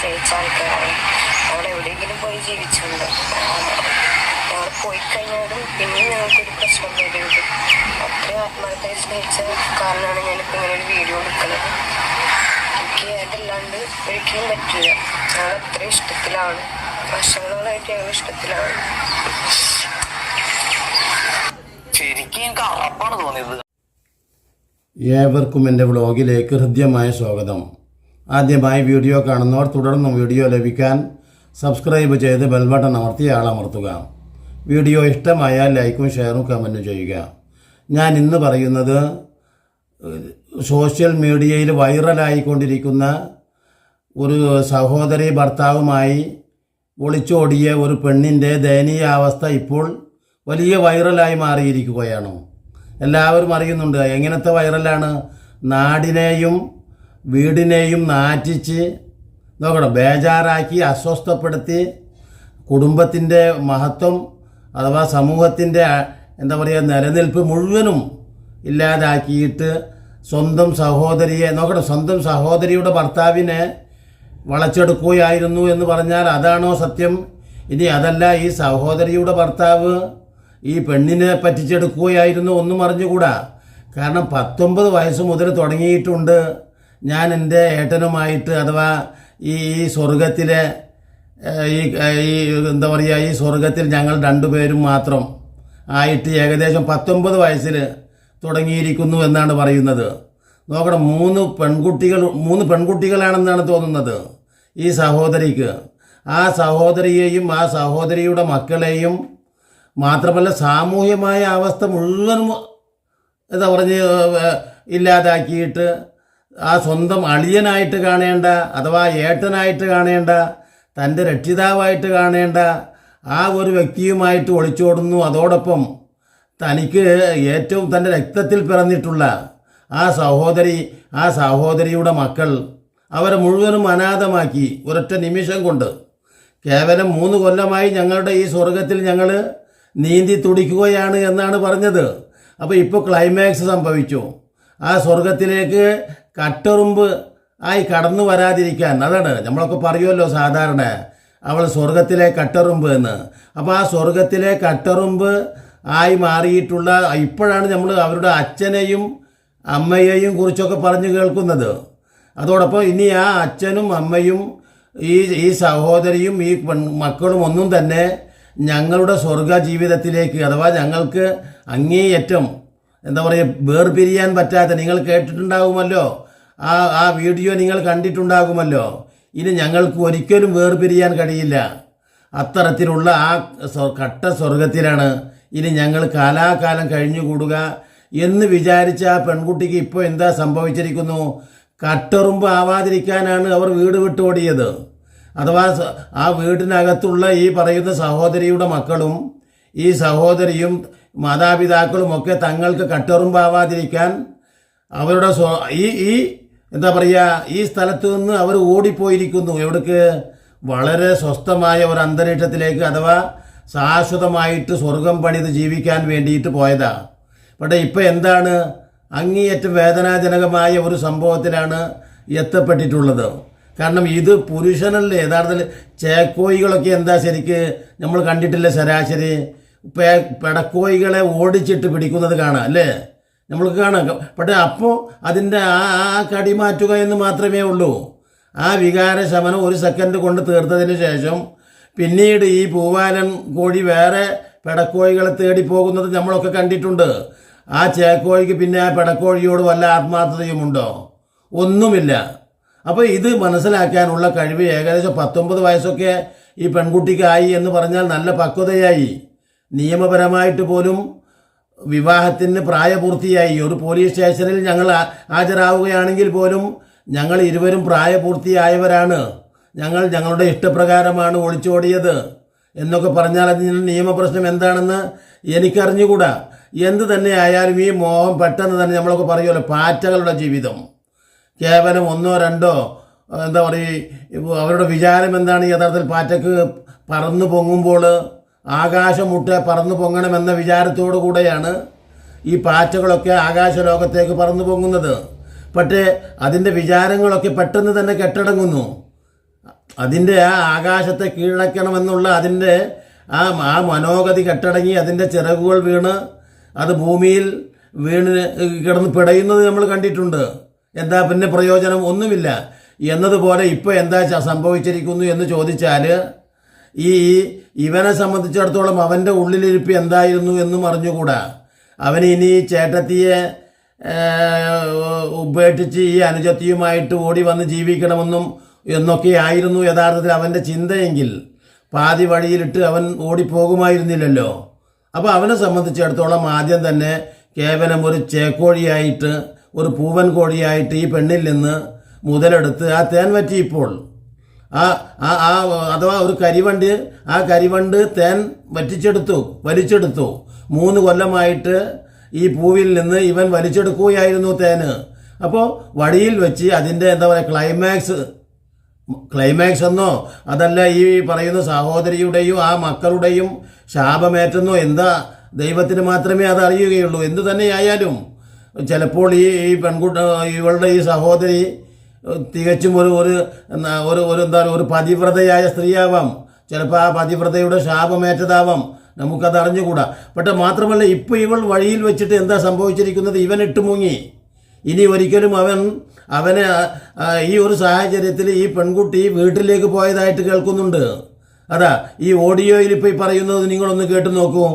സ്നേഹിച്ച ആൾക്കാരാണ് അവിടെ എവിടെയെങ്കിലും പോയി ജീവിച്ചിട്ടുണ്ട് ഞങ്ങൾ പോയി കഴിഞ്ഞാലും പിന്നെ ഞങ്ങൾക്കൊരു പ്രശ്നം വരുന്നത് അത്രയും ആത്മാർത്ഥമായി സ്നേഹിച്ച കാരണമാണ് ഞാനിപ്പോൾ ഇങ്ങനെ ഒരു വീഡിയോ എടുക്കുന്നത്. എനിക്ക് അതല്ലാണ്ട് ഒരിക്കലും പറ്റില്ല ഞങ്ങൾ അത്രയും ഇഷ്ടത്തിലാണ്. വർഷങ്ങളായിട്ട് ഞങ്ങൾ ഇഷ്ടത്തിലാണ്. ശരിക്കും എനിക്ക് അറപ്പാണ് തോന്നിയത്. ഏവർക്കും എന്റെ വ്ളോഗിലേക്ക് ഹൃദ്യമായ സ്വാഗതം. ആദ്യമായി വീഡിയോ കാണുന്നവർ തുടർന്നും വീഡിയോ ലഭിക്കാൻ സബ്സ്ക്രൈബ് ചെയ്ത് ബെൽബട്ടൺ അമർത്തി ആളമർത്തുക. വീഡിയോ ഇഷ്ടമായാൽ ലൈക്കും ഷെയറും കമന്റും ചെയ്യുക. ഞാൻ ഇന്ന് പറയുന്നത് സോഷ്യൽ മീഡിയയിൽ വൈറലായിക്കൊണ്ടിരിക്കുന്ന ഒരു സഹോദരി ഭർത്താവുമായി ഒളിച്ചോടിയ ഒരു പെണ്ണിന്റെ ദയനീയാവസ്ഥ ഇപ്പോൾ വലിയ വൈറലായി മാറിയിരിക്കുകയാണ്. എല്ലാവരും അറിയുന്നുണ്ട് എങ്ങനത്തെ വൈറലാണ്? നാടിനെയും വീടിനെയും നാറ്റിച്ച് നോക്കണം ബേജാറാക്കി അസ്വസ്ഥപ്പെടുത്തി കുടുംബത്തിന്റെ മഹത്വം അഥവാ സമൂഹത്തിന്റെ എന്താ പറയുക നിലനിൽപ്പ് മുഴുവനും ഇല്ലാതാക്കിയിട്ട് സ്വന്തം സഹോദരിയെ നോക്കണം സ്വന്തം സഹോദരിയുടെ ഭർത്താവിനെ വളച്ചെടുക്കുകയായിരുന്നു എന്ന് പറഞ്ഞാൽ അതാണോ സത്യം? ഇനി അതല്ല ഈ സഹോദരിയുടെ ഭർത്താവ് ഈ പെണ്ണിനെ പറ്റിച്ചെടുക്കുകയായിരുന്നു ഒന്നും അറിഞ്ഞുകൂടാ. കാരണം പത്തൊമ്പത് വയസ്സ് മുതൽ തുടങ്ങിയിട്ടുണ്ട്. ഞാൻ എന്റെ ഏട്ടനുമായിട്ട് അഥവാ ഈ ഈ സ്വർഗത്തിലെ ഈ ഈ എന്താ പറയുക ഈ സ്വർഗത്തിൽ ഞങ്ങൾ രണ്ടുപേരും മാത്രം ആയിട്ട് ഏകദേശം പത്തൊമ്പത് വയസ്സിൽ തുടങ്ങിയിരിക്കുന്നു എന്നാണ് പറയുന്നത്. നോക്കണം മൂന്ന് പെൺകുട്ടികൾ മൂന്ന് പെൺകുട്ടികളാണെന്നാണ് തോന്നുന്നത് ഈ സഹോദരിക്ക്. ആ സഹോദരിയെയും ആ സഹോദരിയുടെ മക്കളെയും മാത്രമല്ല സാമൂഹ്യമായ അവസ്ഥ മുഴുവൻ എന്താ പറഞ്ഞ് ഇല്ലാതാക്കിയിട്ട് ആ സ്വന്തം അളിയനായിട്ട് കാണേണ്ട അഥവാ ഏട്ടനായിട്ട് കാണേണ്ട തന്റെ രക്ഷിതാവായിട്ട് കാണേണ്ട ആ ഒരു വ്യക്തിയുമായിട്ട് ഒളിച്ചോടുന്നു. അതോടൊപ്പം തനിക്ക് ഏറ്റവും തന്റെ രക്തത്തിൽ പിറന്നിട്ടുള്ള ആ സഹോദരി ആ സഹോദരിയുടെ മക്കൾ അവരെ മുഴുവനും അനാഥമാക്കി ഒരൊറ്റ നിമിഷം കൊണ്ട് കേവലം മൂന്ന് കൊല്ലമായി ഞങ്ങളുടെ ഈ സ്വർഗത്തിൽ ഞങ്ങൾ നീന്തി തുടിക്കുകയാണ് എന്നാണ് പറഞ്ഞത്. അപ്പോൾ ഇപ്പോൾ ക്ലൈമാക്സ് സംഭവിച്ചു. ആ സ്വർഗത്തിലേക്ക് കട്ടെറുമ്പ് ആയി കടന്നു വരാതിരിക്കാൻ. അതാണ്. നമ്മളൊക്കെ പറയുമല്ലോ സാധാരണ അവൾ സ്വർഗത്തിലെ കട്ടെറുമ്പ് എന്ന്. അപ്പോൾ ആ സ്വർഗത്തിലെ കട്ടെറുമ്പ് ആയി മാറിയിട്ടുള്ള ഇപ്പോഴാണ് നമ്മൾ അവരുടെ അച്ഛനെയും അമ്മയെയും കുറിച്ചൊക്കെ പറഞ്ഞു കേൾക്കുന്നത്. അതോടൊപ്പം ഇനി ആ അച്ഛനും അമ്മയും ഈ ഈ സഹോദരിയും ഈ മക്കളും ഒന്നും തന്നെ ഞങ്ങളുടെ സ്വർഗ ജീവിതത്തിലേക്ക് അഥവാ ഞങ്ങൾക്ക് അങ്ങേയറ്റം എന്താ പറയുക വേർപിരിയാൻ പറ്റാത്ത നിങ്ങൾ കേട്ടിട്ടുണ്ടാകുമല്ലോ. ആ ആ വീഡിയോ നിങ്ങൾ കണ്ടിട്ടുണ്ടാകുമല്ലോ. ഇനി ഞങ്ങൾക്ക് ഒരിക്കലും വേർപിരിയാൻ കഴിയില്ല. അത്തരത്തിലുള്ള ആ കട്ട സ്വർഗത്തിലാണ് ഇനി ഞങ്ങൾ കാലാകാലം കഴിഞ്ഞുകൂടുക എന്ന് വിചാരിച്ച ആ പെൺകുട്ടിക്ക് ഇപ്പോൾ എന്താ സംഭവിച്ചിരിക്കുന്നു? കട്ടെറുമ്പ് ആവാതിരിക്കാനാണ് അവർ വീട് വിട്ടോടിയത് അഥവാ ആ വീടിനകത്തുള്ള ഈ പറയുന്ന സഹോദരിയുടെ മക്കളും ഈ സഹോദരിയും മാതാപിതാക്കളും ഒക്കെ തങ്ങൾക്ക് കട്ടെറുമ്പാവാതിരിക്കാൻ അവരുടെ സ്വ- ഈ ഈ എന്താ പറയുക ഈ സ്ഥലത്തു നിന്ന് അവർ ഓടിപ്പോയിരിക്കുന്നു. എവിടേക്ക്? വളരെ സ്വസ്ഥമായ ഒരു അന്തരീക്ഷത്തിലേക്ക് അഥവാ ശാശ്വതമായിട്ട് സ്വർഗം പണിത് ജീവിക്കാൻ വേണ്ടിയിട്ട് പോയതാ. പക്ഷേ ഇപ്പം എന്താണ്? അങ്ങേയറ്റം വേദനാജനകമായ ഒരു സംഭവത്തിലാണ് എത്തപ്പെട്ടിട്ടുള്ളത്. കാരണം ഇത് പുരുഷനല്ലേ യഥാർത്ഥത്തിൽ ചേക്കോയികളൊക്കെ എന്താ ശരിക്ക്? നമ്മൾ കണ്ടിട്ടില്ല ശരാശരി? പെടക്കോയികളെ ഓടിച്ചിട്ട് പിടിക്കുന്നത് കാണാം അല്ലേ? നമ്മൾക്ക് കാണാം. പക്ഷേ അപ്പോൾ അതിന്റെ ആ ആ കടി മാറ്റുക എന്ന് മാത്രമേ ഉള്ളൂ. ആ വികാര ശമനം ഒരു സെക്കൻഡ് കൊണ്ട് തീർത്തതിന് ശേഷം പിന്നീട് ഈ പൂവാലൻ കോഴി വേറെ പെടക്കോഴികളെ തേടി പോകുന്നത് നമ്മളൊക്കെ കണ്ടിട്ടുണ്ട്. ആ ചേക്കോഴിക്ക് പിന്നെ ആ പെടക്കോഴിയോട് വല്ല ആത്മാർത്ഥതയുമുണ്ടോ? ഒന്നുമില്ല. അപ്പോൾ ഇത് മനസ്സിലാക്കാനുള്ള കഴിവ് ഏകദേശം പത്തൊമ്പത് വയസ്സൊക്കെ ഈ പെൺകുട്ടിക്കായി എന്ന് പറഞ്ഞാൽ നല്ല പക്വതയായി. നിയമപരമായിട്ട് പോലും വിവാഹത്തിന് പ്രായപൂർത്തിയായി. ഒരു പോലീസ് സ്റ്റേഷനിൽ ഞങ്ങൾ ഹാജരാവുകയാണെങ്കിൽ പോലും ഞങ്ങൾ ഇരുവരും പ്രായപൂർത്തിയായവരാണ്. ഞങ്ങൾ ഞങ്ങളുടെ ഇഷ്ടപ്രകാരമാണ് ഒളിച്ചോടിയത്. എന്നൊക്കെ പറഞ്ഞാൽ അതിന് നിയമപ്രശ്നം എന്താണെന്ന് എനിക്കറിഞ്ഞുകൂടാ. എന്ത് തന്നെ ആയാലും ഈ മോഹം പെട്ടെന്ന് തന്നെ നമ്മളൊക്കെ പറയുമല്ലോ പാറ്റകളുടെ ജീവിതം. കേവലം ഒന്നോ രണ്ടോ എന്താ പറയുക അവരുടെ വിചാരം എന്താണ്? യഥാർത്ഥത്തിൽ പാറ്റക്ക് പറന്നു പൊങ്ങുമ്പോൾ ആകാശം മുട്ടെ പറന്നു പൊങ്ങണമെന്ന വിചാരത്തോടു കൂടെയാണ് ഈ പാറ്റകളൊക്കെ ആകാശ ലോകത്തേക്ക് പറന്നു പൊങ്ങുന്നത്. പക്ഷേ അതിന്റെ വിചാരങ്ങളൊക്കെ പെട്ടെന്ന് തന്നെ കെട്ടടങ്ങുന്നു. അതിന്റെ ആ ആകാശത്തെ കീഴടക്കണമെന്നുള്ള അതിന്റെ ആ ആ മനോഗതി കെട്ടടങ്ങി അതിന്റെ ചിറകുകൾ വീണ് അത് ഭൂമിയിൽ വീണ് കിടന്ന് പിടയുന്നത് നമ്മൾ കണ്ടിട്ടുണ്ട്. എന്താ പിന്നെ പ്രയോജനം ഒന്നുമില്ല. എന്നതുപോലെ ഇപ്പോൾ എന്താ സംഭവിച്ചിരിക്കുന്നു എന്ന് ചോദിച്ചാൽ ഈ ഇവനെ സംബന്ധിച്ചിടത്തോളം അവന്റെ ഉള്ളിലിരിപ്പ് എന്തായിരുന്നു എന്നും അറിഞ്ഞുകൂടാ. അവൻ ഇനി ചേട്ടത്തിയെ ഉപേക്ഷിച്ച് ഈ അനുജത്തിയുമായിട്ട് ഓടി വന്ന് ജീവിക്കണമെന്നും എന്നൊക്കെ ആയിരുന്നു യഥാർത്ഥത്തിൽ അവന്റെ ചിന്തയെങ്കിൽ. പാതി വഴിയിലിട്ട് അവൻ ഓടിപ്പോകുമായിരുന്നില്ലല്ലോ. അപ്പോൾ അവനെ സംബന്ധിച്ചിടത്തോളം ആദ്യം തന്നെ കേവലം ഒരു ചേക്കോഴിയായിട്ട് ഒരു പൂവൻ കോഴിയായിട്ട് ഈ പെണ്ണിൽ നിന്ന് മുതലെടുത്ത് ആ തേൻ വറ്റി ഇപ്പോൾ. ആ ആ ആ അഥവാ ഒരു കരിവണ്ട് ആ കരിവണ്ട് തേൻ വറ്റിച്ചെടുത്തു വലിച്ചെടുത്തു. മൂന്ന് കൊല്ലമായിട്ട് ഈ പൂവിൽ നിന്ന് ഇവൻ വലിച്ചെടുക്കുകയായിരുന്നു തേന്. അപ്പോൾ വടിയിൽ വെച്ച് അതിന്റെ എന്താ പറയുക ക്ലൈമാക്സ് ക്ലൈമാക്സ് എന്നോ അതല്ല ഈ പറയുന്ന സഹോദരിയുടെയും ആ മക്കളുടെയും ശാപമേറ്റെന്നോ എന്താ ദൈവത്തിന് മാത്രമേ അത് അറിയുകയുള്ളൂ എന്തു തന്നെയായാലും ചിലപ്പോൾ ഈ ഈ പെൺകുട്ട ഇവളുടെ ഈ സഹോദരി തികച്ചും ഒരു ഒരു ഒരു ഒരു എന്താ ഒരു പതിവ്രതയായ സ്ത്രീയാവാം. ചിലപ്പോൾ ആ പതിവ്രതയുടെ ശാപമേറ്റതാവാം. നമുക്കത് അറിഞ്ഞുകൂടാ. പക്ഷെ മാത്രമല്ല ഇപ്പോൾ ഇവൾ വഴിയിൽ വെച്ചിട്ട് എന്താ സംഭവിച്ചിരിക്കുന്നത്? ഇവൻ ഇട്ടുമുങ്ങി ഇനി ഒരിക്കലും അവൻ അവനെ ഈ ഒരു സാഹചര്യത്തിൽ ഈ പെൺകുട്ടി വീട്ടിലേക്ക് പോയതായിട്ട് കേൾക്കുന്നുണ്ട്. അതാ ഈ ഓഡിയോയിൽ ഇപ്പോൾ ഈ പറയുന്നത് നിങ്ങളൊന്ന് കേട്ടു നോക്കൂ.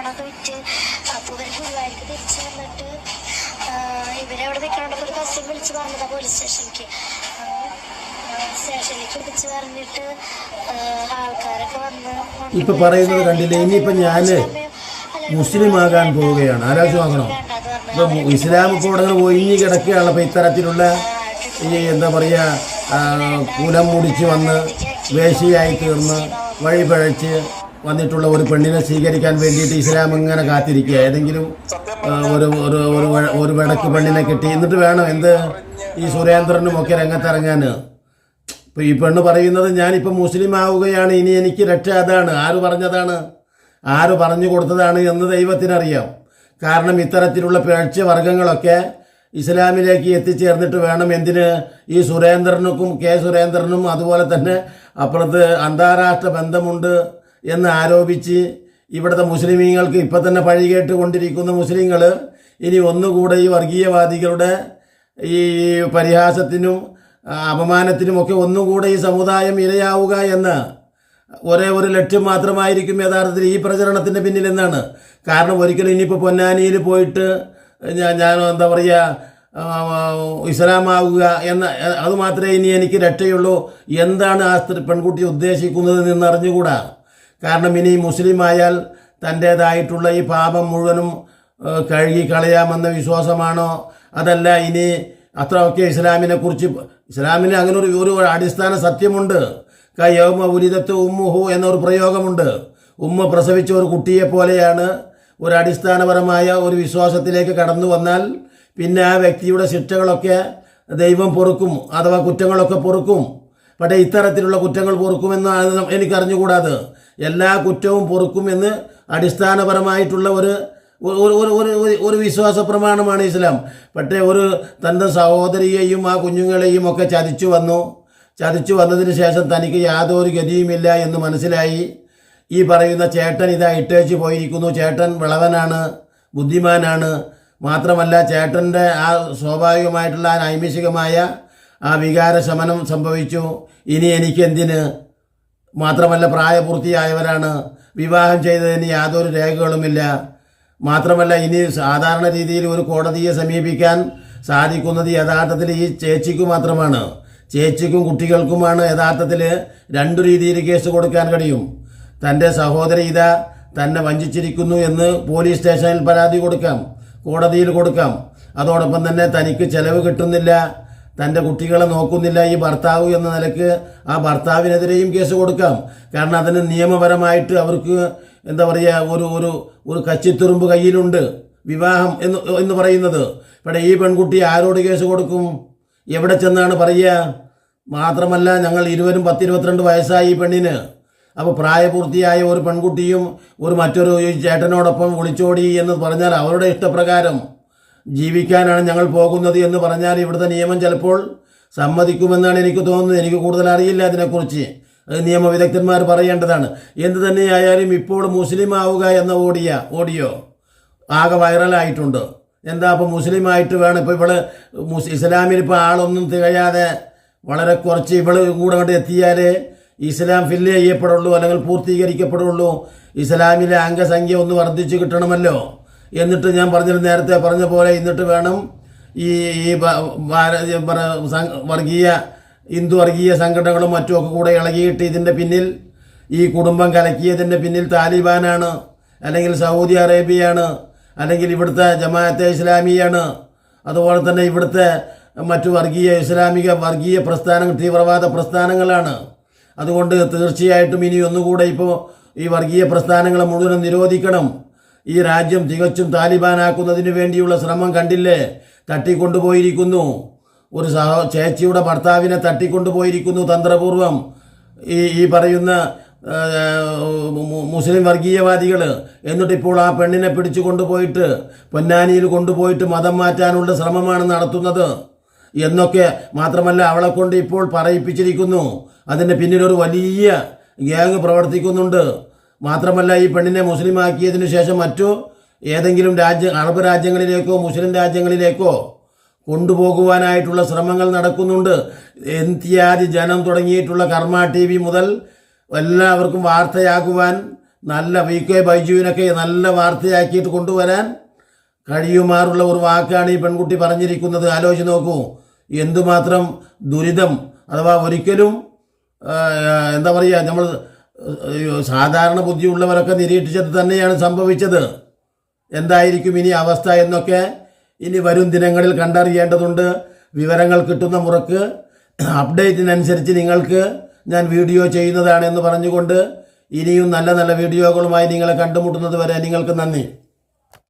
ഫോണൊക്കെ വിറ്റ് അപ്പോൾ ഇവർ ഗുരുവായൂർക്ക് തിരിച്ചു വന്നിട്ട് ഇവരവിടെ നിൽക്കണോണ്ടപ്പോൾ ഒരു കസിൻ വിളിച്ച് പറഞ്ഞതാ പോലീസ് സ്റ്റേഷനിലേക്ക് സ്റ്റേഷനിലേക്ക് വിളിച്ച് പറഞ്ഞിട്ട് ആൾക്കാരൊക്കെ വന്ന് ഇപ്പൊ പറയുന്നത് കണ്ടില്ലേ? ഇനിയിപ്പോ ഞാൻ മുസ്ലിം ആകാൻ പോവുകയാണ്. ആലോചിച്ച് ഇപ്പൊ ഇസ്ലാം ഇപ്പോൾ ഇവിടെ ഒഴിഞ്ഞു കിടക്കുകയാണ് അപ്പൊ ഇത്തരത്തിലുള്ള ഈ എന്താ പറയുക കുലം മുടിച്ച് വന്ന് വേശിയായി തീർന്ന് വഴി പഴച്ച് വന്നിട്ടുള്ള ഒരു പെണ്ണിനെ സ്വീകരിക്കാൻ വേണ്ടിയിട്ട് ഇസ്ലാം ഇങ്ങനെ കാത്തിരിക്കുക. ഏതെങ്കിലും ഒരു ഒരു ഒരു ഒരു വിടക്ക് പെണ്ണിനെ കിട്ടി. എന്നിട്ട് വേണം എന്ത്? ഈ സുരേന്ദ്രനും ഒക്കെ രംഗത്തിറങ്ങാൻ. ഇപ്പം ഈ പെണ്ണ് പറയുന്നത് ഞാനിപ്പോൾ മുസ്ലിം ആവുകയാണ് ഇനി എനിക്ക് രക്ഷ അതാണ്. ആര് പറഞ്ഞതാണ്? ആര് പറഞ്ഞു കൊടുത്തതാണ് എന്ന് ദൈവത്തിനറിയാം. കാരണം ഇത്തരത്തിലുള്ള പേഴ്ച വർഗങ്ങളൊക്കെ ഇസ്ലാമിലേക്ക് എത്തിച്ചേർന്നിട്ട് വേണം എന്തിന്? ഈ സുരേന്ദ്രനുക്കും കെ സുരേന്ദ്രനും അതുപോലെ തന്നെ അപ്പുറത്ത് അന്താരാഷ്ട്ര ബന്ധമുണ്ട്. എന്ന് ആരോപിച്ച് ഇവിടുത്തെ മുസ്ലിമീങ്ങൾക്ക് ഇപ്പം തന്നെ പഴി കേട്ടുകൊണ്ടിരിക്കുന്ന മുസ്ലിങ്ങൾ ഇനി ഒന്നുകൂടെ ഈ വർഗീയവാദികളുടെ ഈ പരിഹാസത്തിനും അപമാനത്തിനുമൊക്കെ ഒന്നുകൂടെ ഈ സമുദായം ഇരയാവുക എന്ന് ഒരേ ഒരു ലക്ഷ്യം മാത്രമായിരിക്കും യഥാർത്ഥത്തിൽ ഈ പ്രചരണത്തിന്റെ പിന്നിൽ എന്നാണ്. കാരണം ഒരിക്കലും ഇനിയിപ്പോൾ പൊന്നാനിയിൽ പോയിട്ട് ഞാൻ ഞാൻ എന്താ പറയുക ഇസ്ലാമാവുക എന്ന അതുമാത്രമേ ഇനി എനിക്ക് രക്ഷയുള്ളൂ. എന്താണ് ആ പെൺകുട്ടി ഉദ്ദേശിക്കുന്നത് എന്ന് അറിഞ്ഞുകൂടാ കാരണം ഇനി മുസ്ലിം ആയാൽ തന്റേതായിട്ടുള്ള ഈ പാപം മുഴുവനും കഴുകിക്കളയാമെന്ന കഴുകി കളയാമെന്ന വിശ്വാസമാണോ? അതല്ല ഇനി അത്രയൊക്കെ ഇസ്ലാമിനെ കുറിച്ച് ഇസ്ലാമിന് അങ്ങനെ ഒരു ഒരു അടിസ്ഥാന സത്യമുണ്ട്. കയ്യോമ ഉരിതത്ത് ഉമ്മുഹു എന്നൊരു പ്രയോഗമുണ്ട്. ഉമ്മ പ്രസവിച്ച ഒരു കുട്ടിയെ പോലെയാണ് ഒരു അടിസ്ഥാനപരമായ ഒരു വിശ്വാസത്തിലേക്ക് കടന്നു വന്നാൽ പിന്നെ ആ വ്യക്തിയുടെ ശിക്ഷകളൊക്കെ ദൈവം പൊറുക്കും അഥവാ കുറ്റങ്ങളൊക്കെ പൊറുക്കും. പക്ഷേ ഇത്തരത്തിലുള്ള കുറ്റങ്ങൾ പൊറുക്കുമെന്ന് എനിക്കറിഞ്ഞുകൂടാത്. എല്ലാ കുറ്റവും പൊറുക്കുമെന്ന് അടിസ്ഥാനപരമായിട്ടുള്ള ഒരു ഒരു ഒരു ഒരു ഒരു വിശ്വാസ പ്രമാണമാണ് ഇസ്ലാം. പക്ഷേ ഒരു തന്റെ സഹോദരിയെയും ആ കുഞ്ഞുങ്ങളെയും ഒക്കെ ചതിച്ചു വന്നു. ചതിച്ചു വന്നതിന് ശേഷം തനിക്ക് യാതൊരു ഗതിയുമില്ല എന്ന് മനസ്സിലായി. ഈ പറയുന്ന ചേട്ടൻ ഇതാ ഇട്ടേച്ച് പോയിരിക്കുന്നു. ചേട്ടൻ വിളവനാണ് ബുദ്ധിമാനാണ്. മാത്രമല്ല ചേട്ടന്റെ ആ സ്വാഭാവികമായിട്ടുള്ള ആ നൈമിഷികമായ ആ വികാര ശമനം സംഭവിച്ചു. ഇനി എനിക്കെന്തിന്? മാത്രമല്ല പ്രായപൂർത്തിയായവരാണ് വിവാഹം ചെയ്തതിന് യാതൊരു രേഖകളുമില്ല. മാത്രമല്ല ഇനി സാധാരണ രീതിയിൽ ഒരു കോടതിയെ സമീപിക്കാൻ സാധിക്കുന്നത് യഥാർത്ഥത്തിൽ ഈ ചേച്ചിക്കു മാത്രമാണ്. ചേച്ചിക്കും കുട്ടികൾക്കുമാണ് യഥാർത്ഥത്തിൽ രണ്ടു രീതിയിൽ കേസ് കൊടുക്കാൻ കഴിയും. തന്റെ സഹോദരി ഇതാ തന്നെ വഞ്ചിച്ചിരിക്കുന്നു എന്ന് പോലീസ് സ്റ്റേഷനിൽ പരാതി കൊടുക്കാം കോടതിയിൽ കൊടുക്കാം. അതോടൊപ്പം തന്നെ തനിക്ക് ചെലവ് കിട്ടുന്നില്ല. തന്റെ കുട്ടികളെ നോക്കുന്നില്ല ഈ ഭർത്താവ് എന്ന നിലയ്ക്ക് ആ ഭർത്താവിനെതിരെയും കേസ് കൊടുക്കാം. കാരണം അതിന് നിയമപരമായിട്ട് അവർക്ക് എന്താ പറയുക ഒരു ഒരു ഒരു കച്ചിത്തുറുമ്പ് കയ്യിലുണ്ട്. വിവാഹം എന്ന് എന്ന് പറയുന്നത്. ഇവിടെ ഈ പെൺകുട്ടി ആരോട് കേസ് കൊടുക്കും? എവിടെ ചെന്നാണ് പറയുക? മാത്രമല്ല ഞങ്ങൾ ഇരുവരും പത്തിരുപത്തിരണ്ട് വയസ്സായി ഈ പെണ്ണിന്. അപ്പോൾ പ്രായപൂർത്തിയായ ഒരു പെൺകുട്ടിയും ഒരു മറ്റൊരു ചേട്ടനോടൊപ്പം ഒളിച്ചോടി എന്ന് പറഞ്ഞാൽ അവരുടെ ഇഷ്ടപ്രകാരം ജീവിക്കാനാണ് ഞങ്ങൾ പോകുന്നത് എന്ന് പറഞ്ഞാൽ ഇവിടുത്തെ നിയമം ചിലപ്പോൾ സമ്മതിക്കുമെന്നാണ് എനിക്ക് തോന്നുന്നത്. എനിക്ക് കൂടുതൽ അറിയില്ല അതിനെക്കുറിച്ച്. അത് നിയമവിദഗ്ധന്മാർ പറയേണ്ടതാണ്. എന്ത് തന്നെയായാലും ഇപ്പോൾ മുസ്ലിം ആവുക എന്ന ഓഡിയ ഓഡിയോ ആകെ വൈറലായിട്ടുണ്ട്. എന്താ അപ്പോൾ മുസ്ലിമായിട്ട് വേണം? ഇപ്പോൾ ഇവൾ ഇസ്ലാമിൽ ഇപ്പോൾ ആളൊന്നും തികയാതെ വളരെ കുറച്ച് ഇവൾ കൂടെ കൊണ്ട് എത്തിയാലേ ഇസ്ലാം ഫില്ല് ചെയ്യപ്പെടുള്ളൂ അല്ലെങ്കിൽ പൂർത്തീകരിക്കപ്പെടുള്ളൂ. ഇസ്ലാമിലെ അംഗസംഖ്യ ഒന്ന് വർദ്ധിച്ചു കിട്ടണമല്ലോ. എന്നിട്ട് ഞാൻ പറഞ്ഞ നേരത്തെ പറഞ്ഞ പോലെ എന്നിട്ട് വേണം ഈ ഈ വർഗീയ ഹിന്ദു വർഗീയ സംഘടനകളും മറ്റുമൊക്കെ കൂടെ ഇളകിയിട്ട് ഇതിന്റെ പിന്നിൽ ഈ കുടുംബം കലക്കിയതിന്റെ പിന്നിൽ താലിബാനാണ് അല്ലെങ്കിൽ സൗദി അറേബ്യയാണ് അല്ലെങ്കിൽ ഇവിടുത്തെ ജമാഅത്തെ ഇസ്ലാമിയാണ് അതുപോലെ തന്നെ ഇവിടുത്തെ മറ്റു വർഗീയ ഇസ്ലാമിക വർഗീയ പ്രസ്ഥാനങ്ങൾ തീവ്രവാദ പ്രസ്ഥാനങ്ങളാണ്. അതുകൊണ്ട് തീർച്ചയായിട്ടും ഇനി ഒന്നുകൂടെ ഇപ്പോൾ ഈ വർഗീയ പ്രസ്ഥാനങ്ങളെ മുഴുവനും നിരോധിക്കണം. ഈ രാജ്യം തികച്ചും താലിബാനാക്കുന്നതിന് വേണ്ടിയുള്ള ശ്രമം കണ്ടില്ലേ? തട്ടിക്കൊണ്ടുപോയിരിക്കുന്നു. ഒരു സഹ ചേച്ചിയുടെ ഭർത്താവിനെ തട്ടിക്കൊണ്ടുപോയിരിക്കുന്നു തന്ത്രപൂർവം. ഈ ഈ പറയുന്ന മുസ്ലിം വർഗീയവാദികൾ എന്നിട്ടിപ്പോൾ ആ പെണ്ണിനെ പിടിച്ചു കൊണ്ടുപോയിട്ട് പൊന്നാനിയിൽ കൊണ്ടുപോയിട്ട് മതം മാറ്റാനുള്ള ശ്രമമാണ് നടത്തുന്നത്. എന്നൊക്കെ മാത്രമല്ല അവളെ കൊണ്ട് ഇപ്പോൾ പറയിപ്പിച്ചിരിക്കുന്നു. അതിന്റെ പിന്നിലൊരു വലിയ ഗ്യാങ് പ്രവർത്തിക്കുന്നുണ്ട്. മാത്രമല്ല ഈ പെണ്ണിനെ മുസ്ലിമാക്കിയതിനു ശേഷം മറ്റു ഏതെങ്കിലും രാജ്യ അറബ് രാജ്യങ്ങളിലേക്കോ മുസ്ലിം രാജ്യങ്ങളിലേക്കോ കൊണ്ടുപോകുവാനായിട്ടുള്ള ശ്രമങ്ങൾ നടക്കുന്നുണ്ട്. എന്തിയാദി ജനം തുടങ്ങിയിട്ടുള്ള കർമ്മ ടി വി മുതൽ എല്ലാവർക്കും വാർത്തയാകുവാൻ നല്ല വി കെ ബൈജുവിനൊക്കെ നല്ല വാർത്തയാക്കിയിട്ട് കൊണ്ടുവരാൻ കഴിയുമാറുള്ള ഒരു വാക്കാണ് ഈ പെൺകുട്ടി പറഞ്ഞിരിക്കുന്നത്. ആലോചിച്ച് നോക്കൂ. എന്തുമാത്രം ദുരിതം. അഥവാ ഒരിക്കലും എന്താ പറയുക നമ്മൾ സാധാരണ ബുദ്ധിയുള്ളവരൊക്കെ നിരീക്ഷിച്ചത് തന്നെയാണ് സംഭവിച്ചത്. എന്തായിരിക്കും ഇനി അവസ്ഥ എന്നൊക്കെ ഇനി വരും ദിനങ്ങളിൽ കണ്ടറിയേണ്ടതുണ്ട്. വിവരങ്ങൾ കിട്ടുന്ന മുറക്ക് അപ്ഡേറ്റിനനുസരിച്ച് നിങ്ങൾക്ക് ഞാൻ വീഡിയോ ചെയ്യുന്നതാണ് എന്ന് പറഞ്ഞുകൊണ്ട് ഇനിയും നല്ല നല്ല വീഡിയോകളുമായി നിങ്ങളെ കണ്ടുമുട്ടുന്നത് വരെ നിങ്ങൾക്ക് നന്ദി.